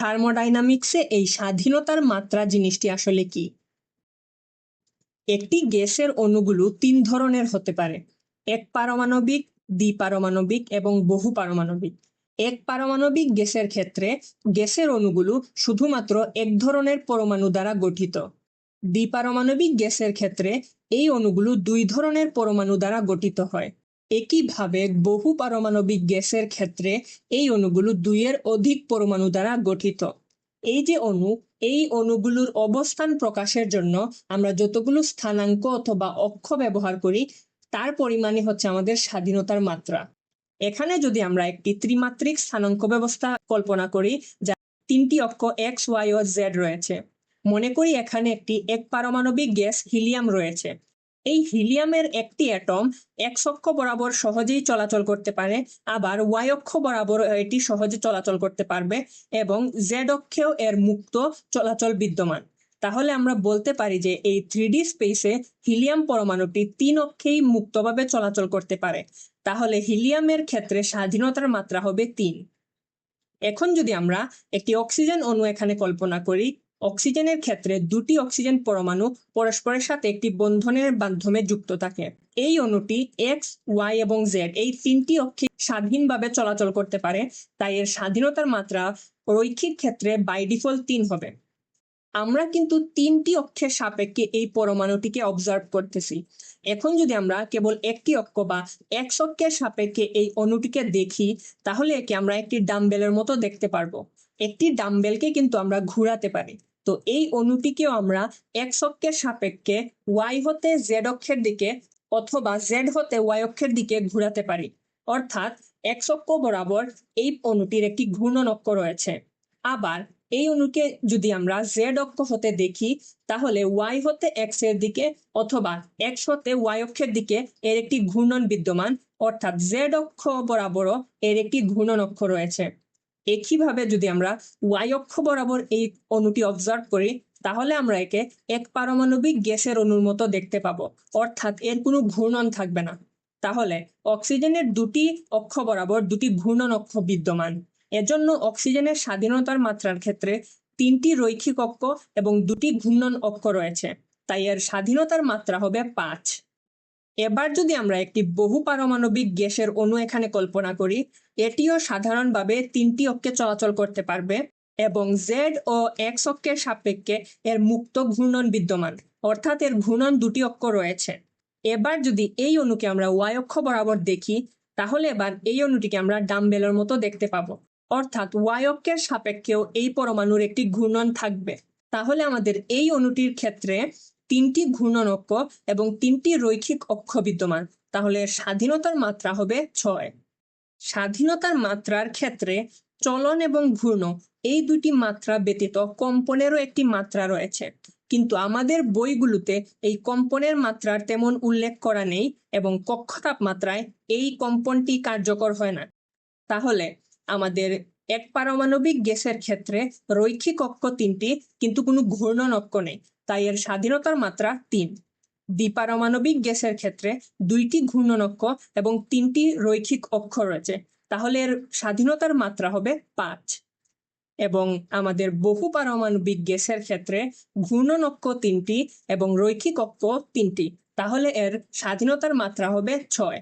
থার্মোডাইনামিক্সে এই স্বাধীনতার মাত্রা জিনিসটি আসলে কি? একটি গ্যাসের অণুগুলো তিন ধরনের হতে পারে। এক পারমাণবিক দ্বিপারমাণবিক এবং বহু পারমাণবিক। এক পারমাণবিক গ্যাসের ক্ষেত্রে গ্যাসের অণুগুলো শুধুমাত্র এক ধরনের পরমাণু দ্বারা গঠিত। দ্বিপারমাণবিক গ্যাসের ক্ষেত্রে এই অণুগুলো দুই ধরনের পরমাণু দ্বারা গঠিত হয়। একইভাবে বহু পারমাণবিক গ্যাসের ক্ষেত্রে এই অণুগুলো দুইয়ের অধিক পরমাণু দ্বারা গঠিত। এই যে অণু, এই অণুগুলোর অবস্থান প্রকাশের জন্য আমরা যতগুলো স্থানাঙ্ক অথবা অক্ষ ব্যবহার করি, তার পরিমাণই হচ্ছে আমাদের স্বাধীনতার মাত্রা। এখানে যদি আমরা একটি ত্রিমাত্রিক স্থানাঙ্ক ব্যবস্থা কল্পনা করি, যা তিনটি অক্ষ এক্স, ওয়াই ও জেড রয়েছে। মনে করি এখানে একটি এক পারমাণবিক গ্যাস হিলিয়াম রয়েছে। এই হিলিয়ামের একটি অ্যাটম এক্স অক্ষ বরাবর সহজেই চলাচল করতে পারে, আবার ওয়াই অক্ষ বরাবর এটি সহজে চলাচল করতে পারবে এবং জেড অক্ষেও এর মুক্ত চলাচল বিদ্যমান। তাহলে আমরা বলতে পারি যে এই থ্রি স্পেসে হিলিয়াম পরমাণুটি তিন অক্ষেই মুক্তভাবে চলাচল করতে পারে। তাহলে হিলিয়ামের ক্ষেত্রে স্বাধীনতার মাত্রা হবে তিন। এখন যদি আমরা একটি অক্সিজেন অণু এখানে কল্পনা করি অক্সিজেনের ক্ষেত্রে দুটি অক্সিজেন পরমাণু পরস্পরের সাথে একটি বন্ধনের মাধ্যমে যুক্ত থাকে। এই অণুটি এক্স ওয়াই এবং জেড এই তিনটি অক্ষে স্বাধীনভাবে চলাচল করতে পারে, তাই এর স্বাধীনতার মাত্রা রৈখিক ক্ষেত্রে বাই ডিফল্ট তিন হবে। আমরা কিন্তু তিনটি অক্ষের সাপেক্ষে এই পরমাণুটিকে অবজার্ভ করতেছি। এখন যদি আমরা কেবল একটি অক্ষ বা এক অক্ষের সাপেক্ষে এই অণুটিকে দেখি, তাহলে একে আমরা একটি ডাম্বেলের মতো দেখতে পারব। একটি ডাম্বেলকে কিন্তু আমরা ঘুরাতে পারি। তো এই অণুটিকেও আমরা এক অক্ষের সাপেক্ষে ওয়াই হতে জেড অক্ষের দিকে অথবা জেড হতে ওয়াই অক্ষের দিকে ঘুরাতে পারি। অর্থাৎ এক অক্ষ বরাবর এই অণুটির একটি ঘূর্ণন অক্ষ রয়েছে। আবার এই অণুকে যদি আমরা জেড অক্ষ হতে দেখি, তাহলে ওয়াই হতে এক্সের দিকে অথবা এক্স হতে ওয়াই অক্ষের দিকে এর একটি ঘূর্ণন বিদ্যমান, অর্থাৎ জেড অক্ষ বরাবরও এর একটি ঘূর্ণন অক্ষ রয়েছে। একইভাবে যদি আমরা ওয়াই অক্ষ বরাবর এই অণুটি অবজার্ভ করি, তাহলে আমরা একে এক পারমাণবিক গ্যাসের অণুর মতো দেখতে পাবো। অর্থাৎ এর কোনো ঘূর্ণন থাকবে না। তাহলে অক্সিজেনের দুটি অক্ষ বরাবর দুটি ঘূর্ণন অক্ষ বিদ্যমান। এজন্য অক্সিজেনের স্বাধীনতার মাত্রার ক্ষেত্রে তিনটি রৈখিক অক্ষ এবং দুটি ঘূর্ণন অক্ষ রয়েছে। তাই এর স্বাধীনতার মাত্রা হবে পাঁচ। এবার যদি আমরা একটি বহু পারমাণবিক গ্যাসের অণু এখানে কল্পনা করি, এটিও সাধারণভাবে তিনটি অক্ষে চলাচল করতে পারবে এবং জেড ও এক্স অক্ষের সাপেক্ষে এর মুক্ত ঘূর্ণন বিদ্যমান, অর্থাৎ এর ঘূর্ণন দুটি অক্ষ রয়েছে। এবার যদি এই অণুকে আমরা ওয়াই অক্ষ বরাবর দেখি, তাহলে এবার এই অণুটিকে আমরা ডাম্বেলের মতো দেখতে পাবো। অর্থাৎ ওয়াই অক্ষের সাপেক্ষেও এই পরমাণুর একটি ঘূর্ণন থাকবে। তাহলে আমাদের এই অণুটির ক্ষেত্রে তিনটি ঘূর্ণন অক্ষ এবং তিনটি রৈখিক অক্ষ বিদ্যমান। তাহলে স্বাধীনতার মাত্রা হবে ছয়। স্বাধীনতার মাত্রার ক্ষেত্রে চলন এবং ঘূর্ণ, এই দুটি মাত্রা ব্যতীত কম্পনেরও একটি মাত্রা রয়েছে। কিন্তু আমাদের বইগুলোতে এই কম্পনের মাত্রার তেমন উল্লেখ করা নেই এবং কক্ষ তাপমাত্রায় এই কম্পনটি কার্যকর হয় না। তাহলে আমাদের এক পারমাণবিক গ্যাসের ক্ষেত্রে রৈখিক অক্ষ তিনটি, কিন্তু কোনো ঘূর্ণন অক্ষ নেই। তাই এর স্বাধীনতার মাত্রা তিন। দ্বিপারমাণবিক গ্যাসের ক্ষেত্রে দুইটি ঘূর্ণন অক্ষ এবং তিনটি রৈখিক অক্ষ রয়েছে। তাহলে এর স্বাধীনতার মাত্রা হবে পাঁচ। এবং আমাদের বহু পারমাণবিক গ্যাসের ক্ষেত্রে ঘূর্ণন অক্ষ তিনটি এবং রৈখিক অক্ষ তিনটি। তাহলে এর স্বাধীনতার মাত্রা হবে ছয়।